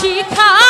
起航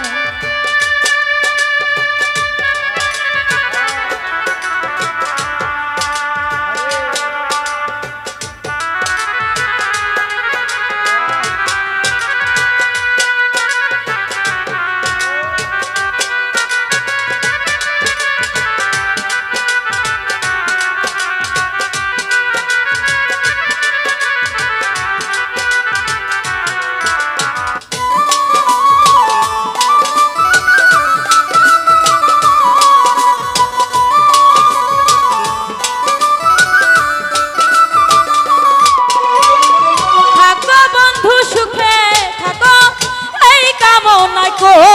কামনা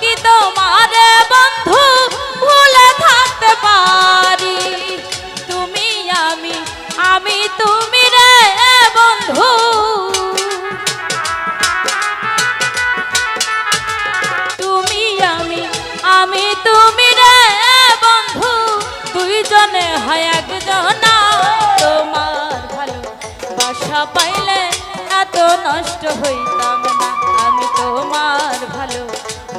কি তোমার বন্ধু ভুলে থাকতে পারি? তুমি আমি আমি তুমি রে বন্ধু। তুমি আমি আমি তুমি রে বন্ধু। দুইজনে হয় একজনা। তোমার ভালো বাসা পাইলে এত নষ্ট হইতাম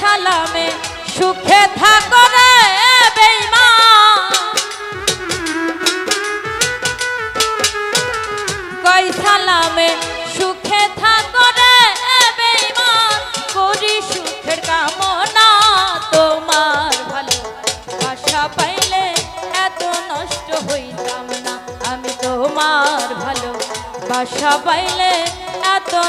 সালামে সুখে থাকো রে কই সুখে থাকো রে করি সুখের কামনা তোমার ভালো। বাসা পাইলে এত নষ্ট হইতাম না, আমি তোমার ভালো। বাসা পাইলে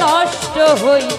নষ্ট হইতাম